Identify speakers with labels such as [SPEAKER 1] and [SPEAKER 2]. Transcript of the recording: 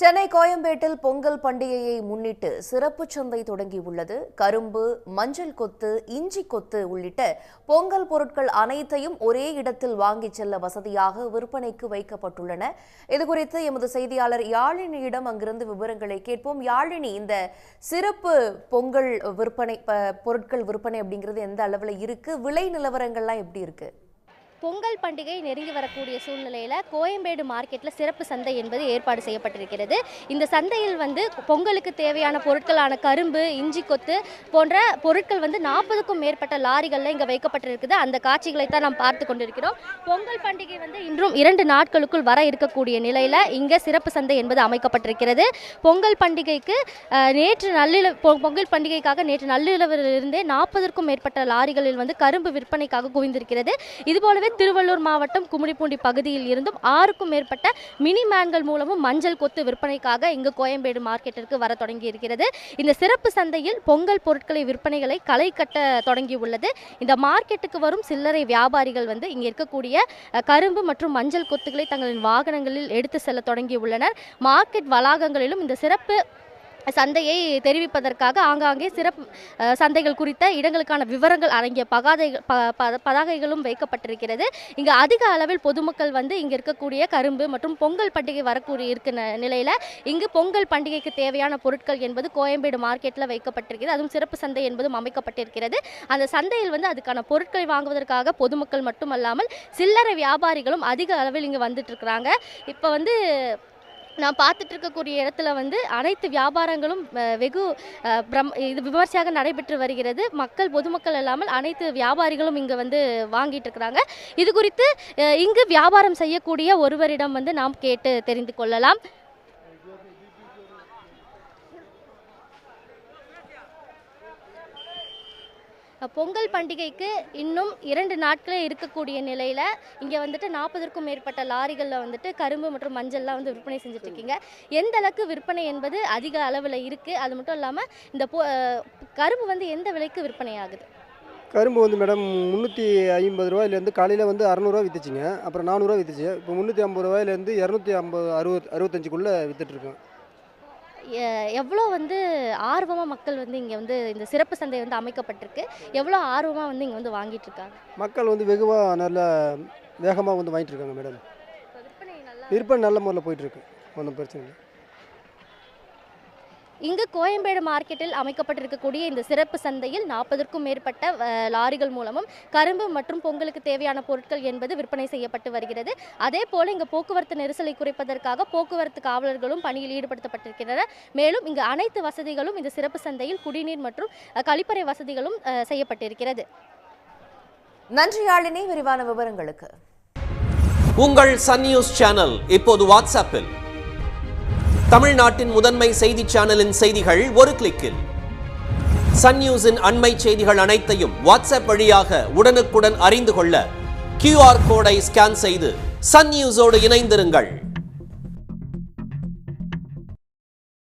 [SPEAKER 1] சென்னை கோயம்பேட்டில் பொங்கல் பண்டிகையை முன்னிட்டு சிறப்பு சந்தை தொடங்கியுள்ளது. கரும்பு மஞ்சள் கொத்து இஞ்சி கொத்து உள்ளிட்ட பொங்கல் பொருட்கள் அனைத்தையும் ஒரே இடத்தில் வாங்கிச் செல்ல வசதியாக விற்பனைக்கு வைக்கப்பட்டுள்ளன. இதுகுறித்து எமது செய்தியாளர் யாழினியிடம் அங்கிருந்து விவரங்களை கேட்போம். யாழினி இந்த சிறப்பு பொங்கல் விற்பனை ப- பொருட்கள் விற்பனை அப்படிங்கிறது எந்த அளவில் இருக்கு? விலை நிலவரங்கள்லாம் எப்படி இருக்குது
[SPEAKER 2] பொங்கல் பண்டிகை நெருங்கி வரக்கூடிய சூழ்நிலையில் கோயம்பேடு மார்க்கெட்டில் சிறப்பு சந்தை என்பது ஏற்பாடு செய்யப்பட்டிருக்கிறது. இந்த சந்தையில் வந்து பொங்கலுக்கு தேவையான பொருட்களான கரும்பு இஞ்சி கொத்து போன்ற பொருட்கள் வந்து நாற்பதுக்கும் மேற்பட்ட லாரிகளில் இங்கே வைக்கப்பட்டிருக்குது. அந்த காட்சிகளை தான் நாம் பார்த்து கொண்டிருக்கிறோம். பொங்கல் பண்டிகை வந்து இன்றும் இரண்டு நாட்களுக்குள் வர இருக்கக்கூடிய நிலையில் இங்கே சிறப்பு சந்தை என்பது அமைக்கப்பட்டிருக்கிறது. பொங்கல் பண்டிகைக்கு நேற்று நள்ளிரவு பொ- பொங்கல் பண்டிகைக்காக நேற்று நள்ளிரவிலிருந்தே நாற்பதற்கும் மேற்பட்ட லாரிகளில் வந்து கரும்பு விற்பனைக்காக குவிந்திருக்கிறது. இதுபோலவே திருவள்ளூர் மாவட்டம் கும்மிடிப்பூண்டி பகுதியில் இருந்தும் ஆறுக்கும் மேற்பட்ட மினி மேன்கள் மூலமும் மஞ்சள் கொத்து விற்பனைக்காக இங்கு கோயம்பேடு மார்க்கெட்டிற்கு வர தொடங்கி இருக்கிறது. இந்த சிறப்பு சந்தையில் பொங்கல் பொருட்களை விற்பனைகளை களை கட்ட தொடங்கியுள்ளது இந்த மார்க்கெட்டுக்கு வரும் சில்லறை வியாபாரிகள் வந்து இங்கே இருக்கக்கூடிய கரும்பு மற்றும் மஞ்சள் கொத்துக்களை தங்களின் வாகனங்களில் எடுத்து செல்ல தொடங்கியுள்ளனர் மார்க்கெட் வளாகங்களிலும் இந்த சிறப்பு சந்தையை தெரிவிப்பதற்காக ஆங்காங்கே சிறப்பு சந்தைகள் குறித்த இடங்களுக்கான விவரங்கள் அடங்கிய பகாதைகள் ப பதாகைகளும் வைக்கப்பட்டிருக்கிறது. இங்கு அதிக அளவில் பொதுமக்கள் வந்து இங்கே இருக்கக்கூடிய கரும்பு மற்றும் பொங்கல் பண்டிகை வரக்கூடிய இருக்க நிலையில் இங்கு பொங்கல் பண்டிகைக்கு தேவையான பொருட்கள் என்பது கோயம்பேடு மார்க்கெட்டில் வைக்கப்பட்டிருக்கிறது. அதுவும் சிறப்பு சந்தை என்பதும் அமைக்கப்பட்டிருக்கிறது. அந்த சந்தையில் வந்து அதுக்கான பொருட்களை வாங்குவதற்காக பொதுமக்கள் மட்டுமல்லாமல் சில்லறை வியாபாரிகளும் அதிக அளவில் இங்கே வந்துட்டு இருக்கிறாங்க இப்போ வந்து நான் பார்த்துட்டு இருக்கக்கூடிய இடத்துல வந்து அனைத்து வியாபாரங்களும் வெகு அஹ், பிரம் இது விமர்சையாக நடைபெற்று வருகிறது. மக்கள் பொதுமக்கள் இல்லாமல் அனைத்து வியாபாரிகளும் இங்கே வந்து வாங்கிட்டு இருக்கிறாங்க இது குறித்து இங்கு வியாபாரம் செய்யக்கூடிய ஒருவரிடம் வந்து நாம் கேட்டு தெரிந்து கொள்ளலாம். பொங்கல் பண்டிகைக்கு இன்னும் இரண்டு நாட்களே இருக்கக்கூடிய நிலையில் இங்கே வந்துட்டு நாற்பதற்கும் மேற்பட்ட லாரிகளில் வந்துட்டு கரும்பு மற்றும் மஞ்சள்லாம் வந்து விற்பனை செஞ்சுட்ருக்கீங்க. எந்த அளவுக்கு விற்பனை என்பது அதிக அளவில் இருக்குது அது மட்டும் இல்லாமல் இந்த பொ கரும்பு வந்து எந்த விலைக்கு விற்பனை ஆகுது
[SPEAKER 3] கரும்பு வந்து மேடம் முந்நூற்றி ஐம்பது ரூபாயிலேருந்து காலையில் வந்து அறநூறுவா விற்றுச்சிங்க அப்புறம் நானூறுரூவா விற்றுச்சு இப்போ முந்நூற்றி ஐம்பது ரூபாயிலேருந்து இரநூத்தி ஐம்பது அறுபது அறுபத்தஞ்சுக்குள்ளே விற்றுட்ருக்கோம்
[SPEAKER 2] எவ்வளோ வந்து ஆர்வமாக மக்கள் வந்து இங்கே வந்து இந்த சிறப்பு சந்தை வந்து அமைக்கப்பட்டிருக்கு? எவ்வளோ ஆர்வமாக வந்து இங்கே வந்து வாங்கிட்டு இருக்காங்க
[SPEAKER 3] மக்கள் வந்து வெகுவாக நல்ல வேகமாக வந்து வாங்கிட்டு இருக்காங்க மேடம்
[SPEAKER 2] விற்பனை நல்லா
[SPEAKER 3] விற்பனை நல்ல முறையில் போயிட்டுருக்கு ஒன்றும் பிரச்சனை இல்லை.
[SPEAKER 2] இங்கு கோயம்பேடு மார்க்கெட்டில் அமைக்கப்பட்டிருக்கக்கூடிய இந்த சிறப்பு சந்தையில் நாற்பதற்கும் மேற்பட்ட லாரிகள் மூலமும் கரும்பு மற்றும் பொங்கலுக்கு தேவையான பொருட்கள் என்பது விற்பனை செய்யப்பட்டு வருகிறது. அதே போல இங்கு போக்குவரத்து நெரிசலை குறைப்பதற்காக போக்குவரத்து காவலர்களும் பணியில் ஈடுபடுத்தப்பட்டிருக்கின்றனர். மேலும் இங்கு அனைத்து வசதிகளும் இந்த சிறப்பு சந்தையில் குடிநீர் மற்றும் கழிப்பறை வசதிகளும் செய்யப்பட்டிருக்கிறது.
[SPEAKER 1] நன்றி யாழினி விரிவான விவரங்களுக்கு.
[SPEAKER 4] உங்கள் சன் நியூஸ் சேனல் இப்போது வாட்ஸ்அப்பில். தமிழ்நாட்டின் முதன்மை செய்தி சேனலின் செய்திகள் ஒரு கிளிக்கில் சன் நியூஸின் அண்மை செய்திகள் அனைத்தையும் வாட்ஸ்அப் வழியாக உடனுக்குடன் அறிந்து கொள்ள கியூஆர் கோடை ஸ்கேன் செய்து சன் நியூஸோடு இணைந்திருங்கள்.